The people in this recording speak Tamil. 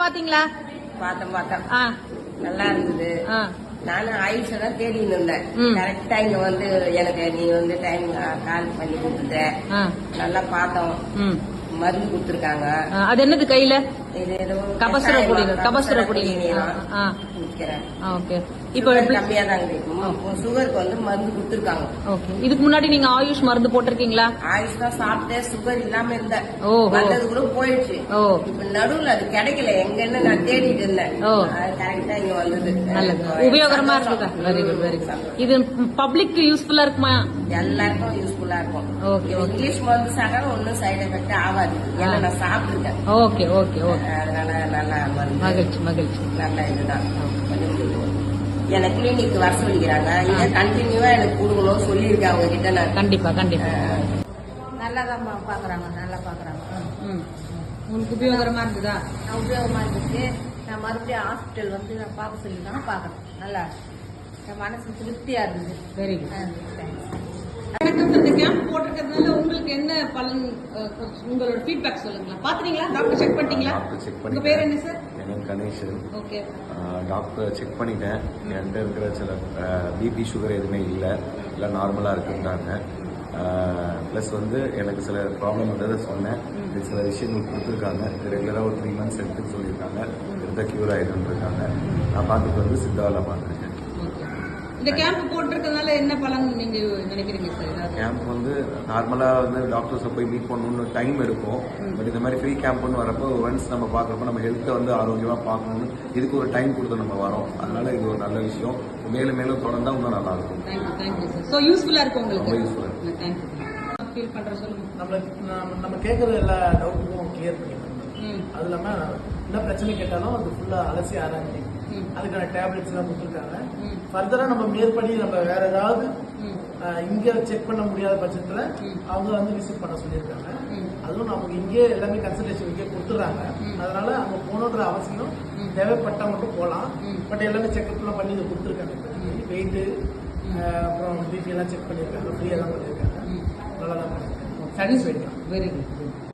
பாத்தீங்களா? பார்த்தேன் பார்த்தேன் நல்லா இருந்தது. நானும் ஆயுஷ தான் தேடின்னு இருந்தேன். கரெக்டா இங்க வந்து எனக்கு நீ வந்து டைம் கால் பண்ணி கொடுத்துட்ட. நல்லா பார்த்தோம். ம். மருந்து கொடுத்துருக்காங்க. அது என்னது கையில? இது கபசுர குடிநீர் கபசுர கபசுர ஆ, ஓகே. இப்போ கம்மியா இருக்கு சுகருக்கு வந்து மருந்து கொடுத்துருக்காங்க. ஓகே. இதுக்கு முன்னாடி நீங்க ஆயுஷ் மருந்து போட்டிருக்கீங்களா? ஆயுஷ் தான் சாப்பிட்டேன் சுகர் இல்லாம இருந்தேன். ஓஹோ. வந்தது கூட போயிடுச்சு. ஓ. இப்ப நடுவுல அது கிடைக்கல. எங்கன்னு நான் தேடிட்டு ஓ. கரெக்டா இங்க வந்தது. நல்லது. உபயோகரமா இருக்குதா? வெரி குட் வெரி குட் இது பப்ளிக் யூஸ்ஃபுல்லா இருக்குமா? எல்லாருக்கும் யூஸ்ஃபுல்லா இருக்கும். ஓகே இது ஓகே இங்கிலீஷ் மருந்து சாப்பிட்டா ஒன்றும் சைடு எஃபெக்ட் ஆகாது ஏன்னா நான் சாப்பிட்டுருக்கேன் ஓகே ஓகே ஓகே அதனால நல்லா மகிழ்ச்சி மகிழ்ச்சி. நல்ல இதுதான். எனக்கு கிளினிக் வர சொல்லிக்கிறாங்க. இங்க கண்டினியூவா எனக்கு கொடுக்கணும் சொல்லியிருக்கேன் அவங்க கிட்ட நான். கண்டிப்பா கண்டிப்பா. நல்லா தான் பார்க்குறாங்க நல்லா பார்க்குறாங்க ம். உங்களுக்கு உபயோகரமா இருந்ததா? உபயோகமாக இருந்துச்சு. நான் மறுபடியும் ஹாஸ்பிட்டல் வந்து நான் பார்க்க சொல்லியிருக்காங்க பார்க்கணும். நல்லா என் மனசு திருப்தியாக இருந்தது. வெரி குட் கேம்ப் போட்டிருக்கிறதுனால உங்களுக்கு என்ன பலன் உங்களோட ஃபீட்பேக் சொல்லுங்களா பாத்தீங்களா? டாக்டர் செக் பண்ணிட்டீங்களா? டாக்டர் செக் உங்க பேர் என்ன சார் என் name Ganesan okay doctor check பண்ணிட்டேன். என்கிட்ட இருக்கிற சில பிபி சுகர் எதுவுமே இல்லை. எல்லாம் நார்மலாக இருக்குன்றாங்க. ப்ளஸ் வந்து எனக்கு சில ப்ராப்ளம் வந்ததை சொன்னேன். சில விஷயங்கள் கொடுத்துருக்காங்க. ரெகுலராக ஒரு த்ரீ மந்த்ஸ் எடுத்துக்க சொல்லியிருக்காங்க. எடுத்த க்யூர் ஆகிடுன்னு இருக்காங்க. நான் பார்த்துட்டு வந்து சித்தாவில் பார்த்துருக்கேன். இந்த கேம்ப் போட்டிருக்கிறதுனால என்ன பலன் நீங்க நினைக்கிறீங்க சார் கேம்ப் வந்து நார்மலாக வந்து டாக்டர்ஸை போய் மீட் பண்ணணும்னு டைம் எடுக்கும் பட் இந்த மாதிரி ஃப்ரீ கேம்ப்னு வரப்போ ஒன்ஸ் நம்ம பார்க்குறப்போ நம்ம ஹெல்த்தை வந்து ஆரோக்கியமாக பார்க்கணும்னு இதுக்கு ஒரு டைம் கொடுத்து நம்ம வரோம். அதனால இது ஒரு நல்ல விஷயம். மேலும் மேலும் தொடர்ந்தா இன்னும் நல்லா இருக்கும். ஸோ யூஸ்ஃபுல்லா இருக்கு உங்களுக்கு? ரொம்ப ஃபீல் பண்ற சொல்லுங்க. நம்ம நம்ம- கேட்குற எல்லா டவுட்டுக்கும் கிளியர் பண்ணிக்கணும் ம் அது இல்லாமல் என்ன பிரச்சனை கேட்டாலும் அது ஃபுல்லாக அலசி ஆராய்ச்சி. அதுக்கான டேப்லெட்ஸ் எல்லாம் கொடுத்துருக்காங்க. ம். ஃபர்தராக நம்ம மேற்படி நம்ம வேற ஏதாவது இங்க செக் பண்ண முடியாத பட்சத்தில். அவங்க வந்து விசிட் பண்ண சொல்லியிருக்காங்க. அதுவும் நமக்கு இங்கே எல்லாமே கன்சல்டேஷன் இங்கே கொடுத்துட்றாங்க. அதனால அங்கே போகணுன்ற அவசியம். தேவைப்பட்டா மட்டும் போகலாம். பட் எல்லாமே செக்அப்லாம் பண்ணி இதை கொடுத்துருக்காங்க. வெயிட்டு அப்புறம் பிபி எல்லாம் செக் பண்ணியிருக்காங்க. ஃப்ரீயாக தான் பண்ணியிருக்காங்க. நல்லா தான் பண்ணியிருக்காங்க. சாட்டிஸ்ஃபைட் தான் வெரி குட்